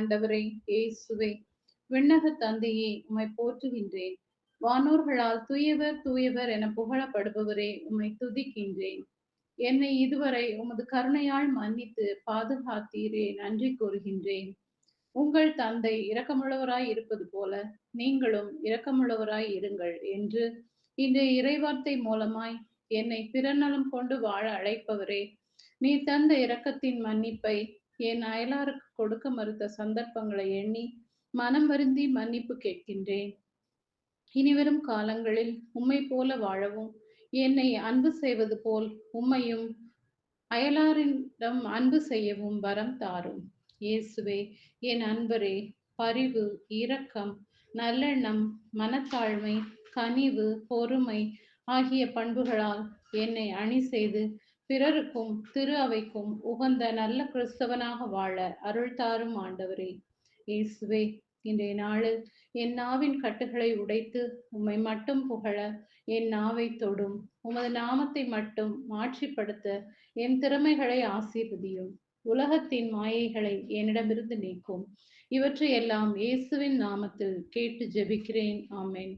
ஆண்டவரே இயேசுவே விண்ணக தந்தையே உம்மை போற்றுகின்றேன். வானோர்களால் தூயவர் தூயவர் என புகழப்படுபவரே உம்மை துதிக்கின்றேன். என்னை இதுவரை உமது கருணையால் மன்னித்து பாதுகாத்தீரே நன்றி கூறுகின்றேன். உங்கள் தந்தை இரக்கமுள்ளவராய் இருப்பது போல நீங்களும் இரக்கமுள்ளவராய் இருங்கள் என்று இந்த இறைவார்த்தை மூலமாய் என்னை பிறநலம் கொண்டு வாழ அழைப்பவரே நீ தந்த இரக்கத்தின் மன்னிப்பை என் அயலாருக்கு கொடுக்க மறுத்த சந்தர்ப்பங்களை எண்ணி மனம் வருந்தி மன்னிப்பு கேட்கின்றேன். இனிவரும் காலங்களில் உம்மை போல வாழவும் என்னை அன்பு செய்வது போல் உம்மையும் அயலாரிடம் அன்பு செய்யவும் வரம் தாரும். இயேசுவே என் அன்பரே பரிவு இரக்கம் நல்லெண்ணம் மனத்தாழ்மை கனிவு பொறுமை ஆகிய பண்புகளால் என்னை அணி செய்து பிறருக்கும் திரு அவைக்கும் உகந்த நல்ல கிறிஸ்தவனாக வாழ அருள் தாரும் ஆண்டவரே. இயேசுவே இன்றைய நாளில் என் நாவின் கட்டுகளை உடைத்து உம்மை மட்டும் புகழ என் நாவை தொடும் உமது நாமத்தை மட்டும் மாற்றிப்படுத்த என் திறமைகளை ஆசீர்வதியும். உலகத்தின் மாயைகளை என்னிடமிருந்து நீக்கும். இவற்றை எல்லாம் இயேசுவின் நாமத்தில் கேட்டு ஜெபிக்கிறேன். ஆமேன்.